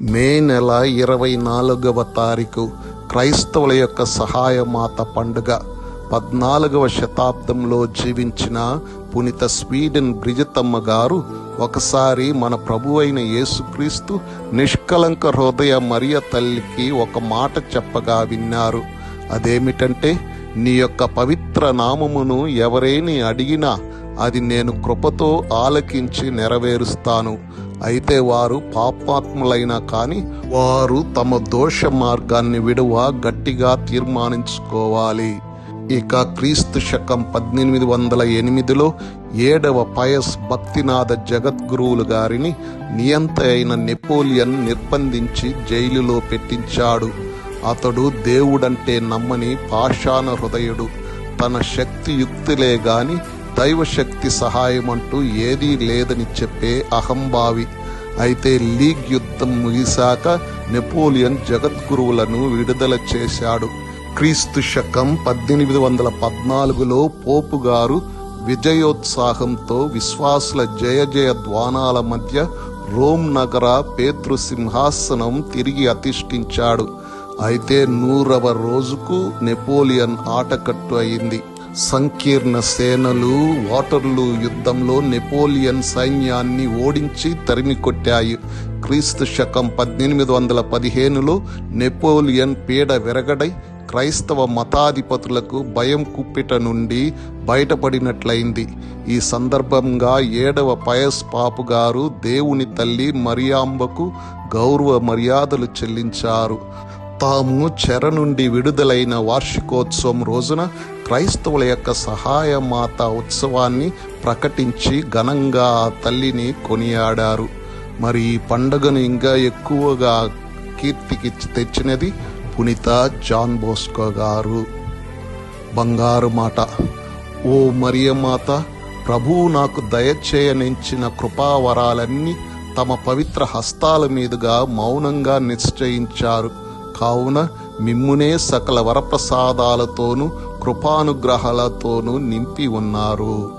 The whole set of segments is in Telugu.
మే నెల ఇరవై నాలుగవ తారీఖు క్రైస్తవుల యొక్క సహాయమాత పండుగ. పద్నాలుగవ శతాబ్దంలో జీవించిన పునిత స్వీడన్ బ్రిజతమ్మ గారు ఒకసారి మన ప్రభు అయిన యేసుక్రీస్తు నిష్కలంక హృదయ మరియ తల్లికి ఒక మాట చెప్పగా విన్నారు. అదేమిటంటే నీ యొక్క పవిత్ర నామమును ఎవరేని అడిగినా అది నేను కృపతో ఆలకించి నెరవేరుస్తాను. అయితే వారు పాపాత్ములైనా కానీ వారు తమ దోష మార్గాన్ని విడువ గట్టిగా తీర్మానించుకోవాలి. ఇక క్రీస్తు శకం పద్దెనిమిది వందల ఎనిమిదిలో ఏడవ పయస్ భక్తినాథ జగద్గురువులు గారిని నియంత అయిన నెపోలియన్ నిర్బంధించి జైలులో పెట్టించాడు. అతడు దేవుడంటే నమ్మని పాషాణ హృదయుడు. తన శక్తియుక్తులే గాని దైవశక్తి సహాయం అంటూ ఏదీ లేదని చెప్పే అహంభావి. అయితే లీగ్ యుద్ధం ముగిశాక నెపోలియన్ జగద్గురువులను విడుదల చేశాడు. క్రీస్తు శకం పద్దెనిమిది వందల పద్నాలుగులో పోపు గారు విజయోత్సాహంతో విశ్వాసుల జయ జయ ద్వానాల మధ్య రోమ్ నగర పేతృ సింహాసనం తిరిగి అతిష్ఠించాడు అయితే నూరవ రోజుకు నెపోలియన్ ఆటకట్టు అయింది. సంకీర్ణ సేనలు వాటర్లు యుద్ధంలో నెపోలియన్ సైన్యాన్ని ఓడించి తరిమి కొట్టాయి క్రీస్తు శకం పద్దెనిమిది వందల పదిహేనులో నెపోలియన్ పీడ విరగడై క్రైస్తవ మతాధిపతులకు భయం కుప్పిట నుండి బయటపడినట్లయింది. ఈ సందర్భంగా ఏడవ పయస్ పాపు గారు దేవుని తల్లి మరియాంబకు గౌరవ మర్యాదలు చెల్లించారు. తాము చెర నుండి విడుదలైన వార్షికోత్సవం రోజున క్రైస్తవుల యొక్క సహాయ మాత ఉత్సవాన్ని ప్రకటించి ఘనంగా ఆ తల్లిని కొనియాడారు. మరి ఈ పండుగను ఇంకా ఎక్కువగా కీర్తికి తెచ్చినది పునీత జాన్ బోస్కో గారు. బంగారు మాట. ఓ మరియమాత ప్రభువు నాకు దయచేయనించిన కృపావరాలన్నీ తమ పవిత్ర హస్తాల మీదుగా మౌనంగా నిశ్చయించారు. కావున మిమ్మునే సకల వరప్రసాదాలతోనూ కృపానుగ్రహాలతోనూ నింపి ఉన్నారు.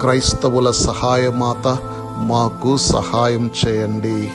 క్రైస్తవుల సహాయమాత మాకు సహాయం చేయండి.